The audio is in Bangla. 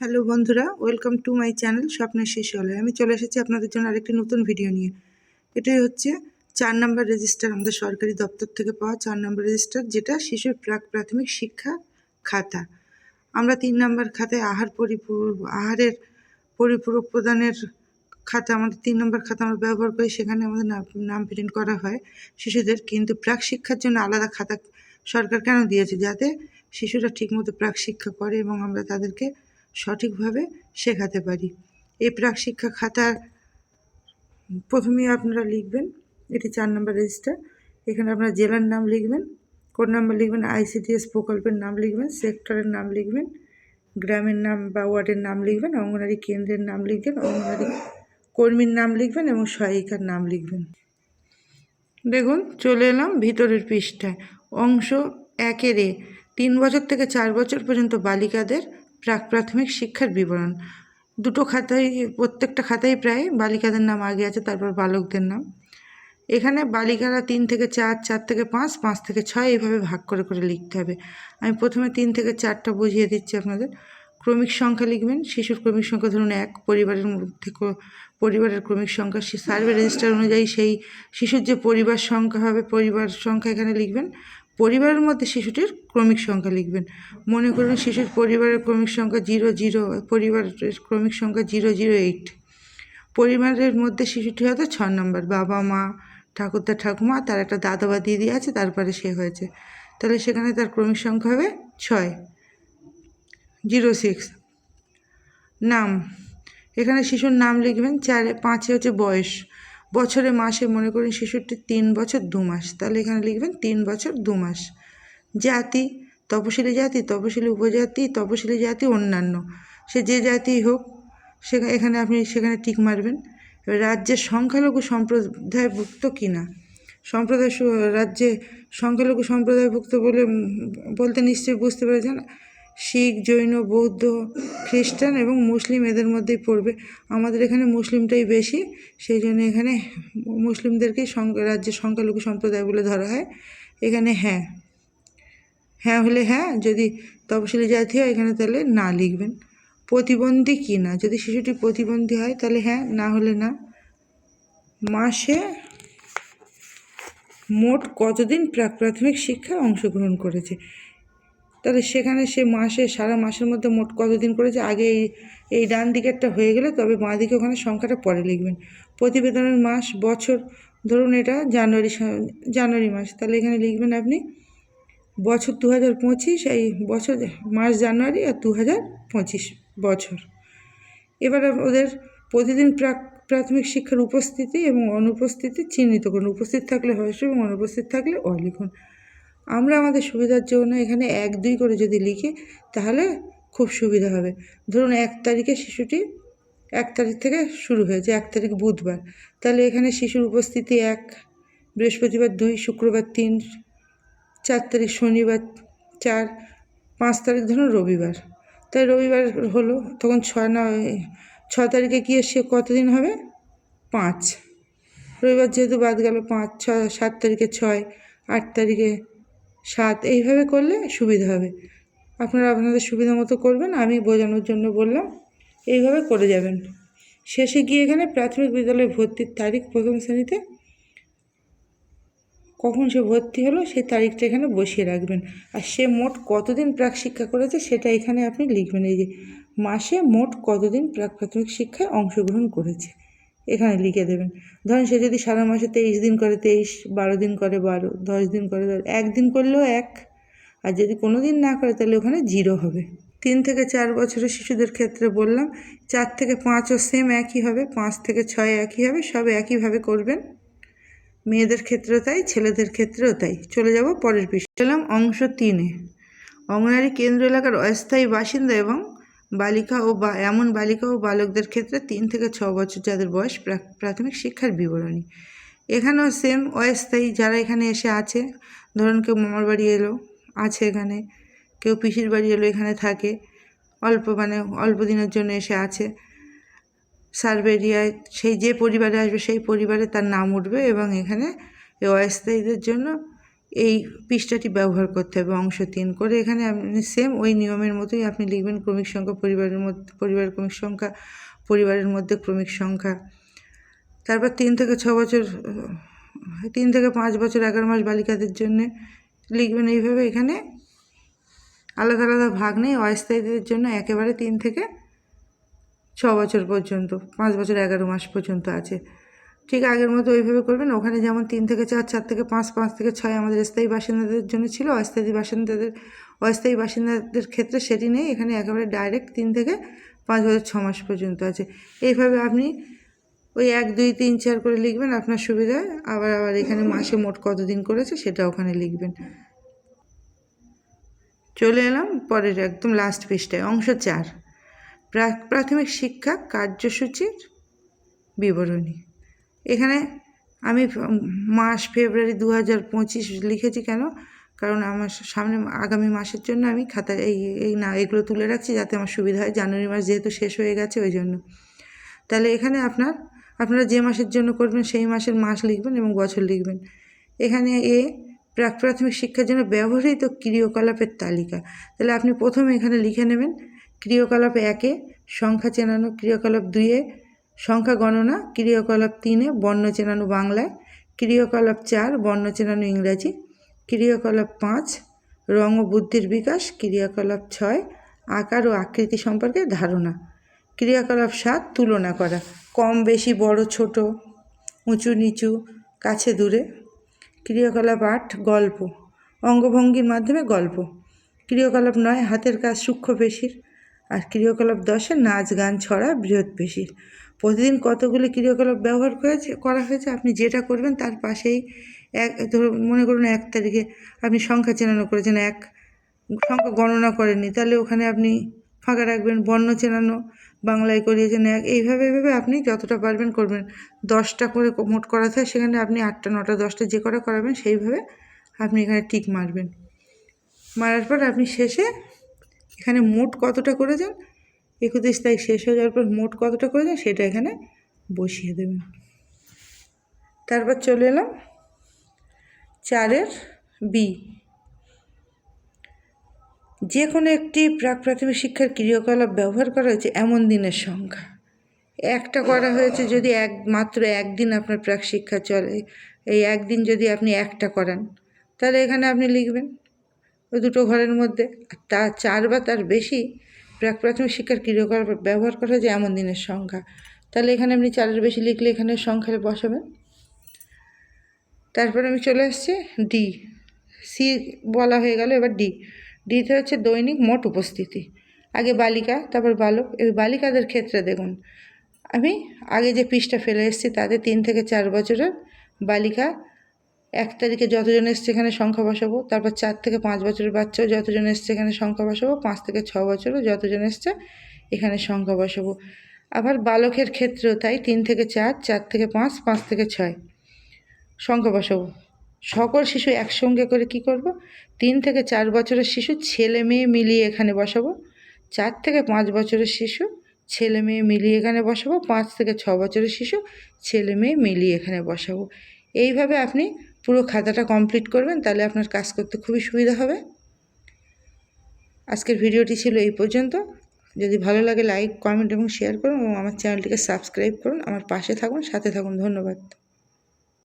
হ্যালো বন্ধুরা, ওয়েলকাম টু মাই চ্যানেল স্বপ্নের শেষ হলে আমি চলে এসেছি আপনাদের জন্য আরেকটি নতুন ভিডিও নিয়ে। এটাই হচ্ছে চার নম্বর রেজিস্টার আমাদের সরকারি দপ্তর থেকে পাওয়া চার নম্বর রেজিস্টার, যেটা শিশুর প্রাক প্রাথমিক শিক্ষা খাতা। আমরা তিন নম্বর খাতায় আহার পরিপূর আহারের পরিপূরক প্রদানের খাতা, আমাদের তিন নম্বর খাতা আমরা ব্যবহার করি, সেখানে আমাদের নাম নাম প্রিন্ট করা হয় শিশুদের। কিন্তু প্রাক শিক্ষার জন্য আলাদা খাতা সরকার কেন দিয়েছে? যাতে শিশুরা ঠিকমতো প্রাক শিক্ষা করে এবং আমরা তাদেরকে সঠিকভাবে শেখাতে পারি। এই প্রাক শিক্ষা খাতার প্রথমেই আপনারা লিখবেন, এটি চার নম্বর রেজিস্টার এখানে আপনার জেলার নাম লিখবেন, কোড নাম্বার লিখবেন আইসিডিএস প্রকল্পের নাম লিখবেন, সেক্টরের নাম লিখবেন, গ্রামের নাম বা ওয়ার্ডের নাম লিখবেন অঙ্গনারী কেন্দ্রের নাম লিখবেন অঙ্গনারী কর্মীর নাম লিখবেন এবং সহায়িকার নাম লিখবেন। দেখুন, চলে এলাম ভিতরের পৃষ্ঠায়। অংশ একের এ। তিন বছর থেকে চার বছর পর্যন্ত বালিকাদের প্রাক প্রাথমিক শিক্ষার বিবরণ। দুটো খাতায় প্রত্যেকটা খাতায় প্রায় বালিকাদের নাম আগে আছে, তারপর বালকদের নাম। এখানে বালিকারা তিন থেকে চার চার থেকে পাঁচ পাঁচ থেকে ছয় এইভাবে ভাগ করে করে লিখতে হবে। আমি প্রথমে তিন থেকে চারটা বুঝিয়ে দিচ্ছি আপনাদের। ক্রমিক সংখ্যা লিখবেন। শিশুর ক্রমিক সংখ্যা ধরুন এক, পরিবারের মধ্যে পরিবারের ক্রমিক সংখ্যা সার্ভে রেজিস্টার অনুযায়ী সেই শিশুর যে পরিবার সংখ্যা হবে, পরিবার সংখ্যা এখানে লিখবেন। পরিবারের মধ্যে শিশুটির ক্রমিক সংখ্যা লিখবেন। মনে করুন শিশুর পরিবারের ক্রমিক সংখ্যা জিরো জিরো, পরিবারের ক্রমিক সংখ্যা জিরো জিরো এইট। পরিবারের মধ্যে শিশুটি হয়তো ছ নম্বর, বাবা মা, ঠাকুরদা, ঠাকুমা, তার একটা দাদা বা দিদি আছে, তারপরে সে হয়েছে। তাহলে সেখানে তার ক্রমিক সংখ্যা হবে ছয়, জিরো সিক্স। নাম, এখানে শিশুর নাম লিখবেন, চারে, পাঁচে হচ্ছে বয়স। বছরে মাসে মনে করুন শিশুটি তিন বছর, দু মাস। তাহলে এখানে লিখবেন তিন বছর, দু মাস। জাতি, তপশিলি জাতি, তপশিলি উপজাতি, তপশিলি জাতি, অন্যান্য। সে যে জাতিই হোক সে এখানে আপনি সেখানে টিক মারবেন। এবার রাজ্যের সংখ্যালঘু সম্প্রদায়ভুক্ত কিনা? সম্প্রদায় রাজ্যে সংখ্যালঘু সম্প্রদায়ভুক্ত বলে বলতে নিশ্চয়ই বুঝতে পেরেছেন। শিখ, জৈন, বৌদ্ধ, খ্রিস্টান এবং মুসলিম এদের মধ্যেই পড়বে। আমাদের এখানে মুসলিমটাই বেশি, সেই জন্য এখানে মুসলিমদেরকেই রাজ্যের সংখ্যালঘু সম্প্রদায় বলে ধরা হয়। এখানে হ্যাঁ। হ্যাঁ হলে হ্যাঁ যদি তপশিলি জাতি হয়, এখানে তাহলে না লিখবেন। প্রতিবন্ধী কি না? যদি শিশুটি প্রতিবন্ধী হয়, তাহলে হ্যাঁ না হলে না। মাসে মোট কতদিন প্রাক প্রাথমিক শিক্ষায় অংশগ্রহণ করেছে? তাহলে সেখানে সে মাসে, সারা মাসের মধ্যে মোট কতদিন করেছে? আগে এই এই ডান দিকেরটা হয়ে গেলে তবে বাঁ দিকে ওখানে সংখ্যাটা পরে লিখবেন। প্রতিবেদনের মাস, বছর, ধরুন এটা জানুয়ারি জানুয়ারি মাস। তাহলে এখানে লিখবেন আপনি, বছর দু হাজার পঁচিশ, এই বছর মাস জানুয়ারি আর দু হাজার পঁচিশ বছর। এবার ওদের প্রতিদিন প্রাক, প্রাথমিক শিক্ষার উপস্থিতি এবং অনুপস্থিতি চিহ্নিত করুন। উপস্থিত থাকলে হর্ষ এবং অনুপস্থিত থাকলে অ লিখুন। আমরা আমাদের সুবিধার জন্য এখানে এক দুই করে যদি লিখি, তাহলে খুব সুবিধা হবে। ধরুন এক তারিখে শিশুটি, এক তারিখ থেকে শুরু হয়েছে, এক তারিখ বুধবার। তাহলে এখানে শিশুর উপস্থিতি এক, বৃহস্পতিবার দুই, শুক্রবার তিন, চার তারিখ শনিবার চার, পাঁচ তারিখ ধরুন রবিবার। তাই রবিবার হলো, তখন ছয় না ছ তারিখে গিয়ে সে কতদিন হবে? পাঁচ। রবিবার যেহেতু বাদ গেল, পাঁচ ছ সাত তারিখে ছয়, আট তারিখে সাত এইভাবে করলে সুবিধা হবে। আপনারা আপনাদের সুবিধা মতো করবেন, আমি বোঝানোর জন্য বললাম, এইভাবে করে যাবেন। শেষে গিয়ে এখানে প্রাথমিক বিদ্যালয়ে ভর্তির তারিখ প্রথম শ্রেণীতে, কখন সে ভর্তি হলো সেই তারিখটা এখানে বসিয়ে রাখবেন। আর সে মোট কতদিন প্রাক শিক্ষা করেছে সেটা এখানে আপনি লিখবেন। এই যে, মাসে মোট কতদিন প্রাক প্রাথমিক শিক্ষায় অংশগ্রহণ করেছে? এখানে লিখে দেবেন। ধরেন সে যদি সারা মাসে তেইশ দিন করে, তেইশ, বারো দিন করে, বারো, দশ দিন করে, দশ একদিন করলেও এক। আর যদি কোনো দিন না করে, তাহলে ওখানে জিরো হবে। তিন থেকে চার বছরের শিশুদের ক্ষেত্রে বললাম, চার থেকে পাঁচও সেম একই হবে, পাঁচ থেকে ছয় একই হবে, সব একইভাবে করবেন। মেয়েদের ক্ষেত্রেও তাই, ছেলেদের ক্ষেত্রেও তাই। চলে যাব পরের পৃষ্ঠে। এলাম অংশ তিনে। অঙ্গনারী কেন্দ্র এলাকার অস্থায়ী বাসিন্দা এবং বালিকা ও বা এমন বালিকা ও বালকদের ক্ষেত্রে তিন থেকে ছ বছর যাদের বয়স প্রা- প্রাথমিক শিক্ষার বিবরণী। এখানেও সেম অস্থায়ী যারা এখানে এসে আছে, ধরুন কেউ মামার বাড়ি এলো, আছে এখানে, কেউ পিসির বাড়ি এলো, এখানে থাকে, অল্প মানে অল্প দিনের জন্য এসে আছে সার্ভেরিয়ায় সেই যে পরিবারে আসবে সেই পরিবারে তার নাম উঠবে এবং এখানে এই অস্থায়ীদের জন্য এই পৃষ্ঠাটি ব্যবহার করতে হবে, অংশ তিন করে। এখানে আপনি সেম ওই নিয়মের মতোই আপনি লিখবেন ক্রমিক সংখ্যা, পরিবারের মধ্যে পরিবার ক্রমিক সংখ্যা, পরিবারের মধ্যে ক্রমিক সংখ্যা। তারপর তিন থেকে ছ বছর, তিন থেকে পাঁচ বছর এগারো মাস বালিকাদের জন্য লিখবেন এইভাবে। এখানে আলাদা আলাদা ভাগ নেই, অস্থায়ীদের জন্য একেবারে তিন থেকে ছ বছর পর্যন্ত, পাঁচ বছর এগারো মাস পর্যন্ত আছে। ঠিক আগের মতো ওইভাবে করবেন। ওখানে যেমন তিন থেকে চার চার থেকে পাঁচ পাঁচ থেকে ছয় আমাদের স্থায়ী বাসিন্দাদের জন্য ছিল, অস্থায়ী বাসিন্দাদের অস্থায়ী বাসিন্দাদের ক্ষেত্রে সেটি নেই। এখানে একেবারে ডাইরেক্ট তিন থেকে পাঁচ বছর, ছ মাস পর্যন্ত আছে। এইভাবে আপনি ওই এক, দুই, তিন, চার করে লিখবেন আপনার সুবিধায় আবার আবার এখানে মাসে মোট কতদিন করেছে সেটা ওখানে লিখবেন। চলে এলাম পরের একদম লাস্ট পৃষ্ঠায়, অংশ চার। প্রা- প্রাথমিক শিক্ষা কার্যসূচির বিবরণী। এখানে আমি মাস ফেব্রুয়ারি দু হাজার পঁচিশ লিখেছি কেন? কারণ আমার সামনে আগামী মাসের জন্য আমি খাতা, এই এই না, এগুলো তুলে রাখছি যাতে আমার সুবিধা হয়। জানুয়ারি মাস যেহেতু শেষ হয়ে গেছে ওই জন্য। তাহলে এখানে আপনার, আপনারা যে মাসের জন্য করবেন সেই মাসের মাস লিখবেন এবং বছর লিখবেন। এখানে এ প্রাক প্রাথমিক শিক্ষার জন্য ব্যবহৃত ক্রিয়াকলাপের তালিকা। তাহলে আপনি প্রথমে এখানে লিখে নেবেন, ক্রিয়াকলাপ একে, সংখ্যা চেনানো, ক্রিয়াকলাপ দুইয়ে সংখ্যা গণনা, ক্রিয়াকলাপ তিনে, বর্ণ চেনানো বাংলায়, ক্রিয়াকলাপ চার, বর্ণ চেনানো ইংরাজি, ক্রিয়াকলাপ পাঁচ রং ও বুদ্ধির বিকাশ, ক্রিয়াকলাপ ছয়, আকার ও আকৃতি সম্পর্কে ধারণা, ক্রিয়াকলাপ সাত, তুলনা করা, কম, বেশি, বড়, ছোট, উঁচু, নিচু, কাছে, দূরে, ক্রিয়াকলাপ আট, গল্প, অঙ্গভঙ্গির মাধ্যমে গল্প, ক্রিয়াকলাপ নয়, হাতের কাজ সূক্ষ্ম পেশির আর ক্রিয়াকলাপ দশে নাচ, গান, ছড়া, বৃহৎ পেশির প্রতিদিন কতগুলি ক্রিয়াকলাপ ব্যবহার করেছে, করা হয়েছে, আপনি যেটা করবেন তার পাশেই এক, ধরুন, মনে করুন এক তারিখে আপনি সংখ্যা চেনানো করেছেন, এক সংখ্যা গণনা করেননি, তাহলে ওখানে আপনি ফাঁকা রাখবেন, বর্ণ চেনানো, বাংলায় করিয়েছেন, এক, এইভাবে এইভাবে আপনি যতটা পারবেন করবেন। দশটা করে মোট করাতে হয় সেখানে আপনি আটটা, নটা, দশটা যে কটা করাবেন, সেইভাবে আপনি এখানে টিক মারবেন। মারার পর আপনি শেষে এখানে মোট কতটা করেছেন একত্রিশ তারিখ শেষ হয়ে যাওয়ার পর মোট কতটা করে করেছেন সেটা এখানে বসিয়ে দেবেন। তারপর চলে এলাম চারের বি যে কোনো একটি প্রাক প্রাথমিক শিক্ষার ক্রিয়াকলাপ ব্যবহার করা হয়েছে এমন দিনের সংখ্যা। একটা করা হয়েছে যদি এক, মাত্র একদিন আপনার প্রাক শিক্ষা চলে, এই একদিন যদি আপনি একটা করান, তাহলে এখানে আপনি লিখবেন ওই দুটো ঘরের মধ্যে। তা চার বা তার বেশি প্রাক প্রাথমিক শিক্ষার ক্রিয়াকলাপ ব্যবহার করা হয়েছে এমন দিনের সংখ্যা। তাহলে এখানে আপনি চারের বেশি লিখলে এখানে সংখ্যায় বসাবেন। তারপর আমি চলে আসছি ডি সি বলা হয়ে গেল, এবার ডি ডিতে হচ্ছে দৈনিক মোট উপস্থিতি। আগে বালিকা, তারপর বালক। এই বালিকাদের ক্ষেত্রে দেখুন, আমি আগে যে পৃষ্ঠা ফেলে এসেছি তাদের তিন থেকে চার বছরের বালিকা এক তারিখে যতজন এসছে এখানে সংখ্যা বসাবো, তারপর চার থেকে পাঁচ বছরের বাচ্চাও যতজন এসছে এখানে সংখ্যা বসাবো, পাঁচ থেকে ছ বছরও যতজন এসছে এখানে সংখ্যা বসাবো। আবার বালকের ক্ষেত্রেও তাই তিন থেকে চার চার থেকে পাঁচ পাঁচ থেকে ছয় সংখ্যা বসাবো। সকল শিশু একসঙ্গে করে কি করব? তিন থেকে চার বছরের শিশু ছেলে মেয়ে মিলিয়ে এখানে বসাবো, চার থেকে পাঁচ বছরের শিশু ছেলে মেয়ে মিলিয়ে এখানে বসাবো, পাঁচ থেকে ছ বছরের শিশু ছেলে মেয়ে মিলিয়ে এখানে বসাবো। এইভাবে আপনি পুরো খাতাটা কমপ্লিট করবেন, তাহলে আপনার কাজ করতে খুবই সুবিধা হবে। আজকের ভিডিওটি ছিল এই পর্যন্ত। যদি ভালো লাগে লাইক কমেন্ট এবং শেয়ার করুন এবং আমার চ্যানেলটিকে সাবস্ক্রাইব করুন। আমার পাশে থাকুন, সাথে থাকুন। ধন্যবাদ।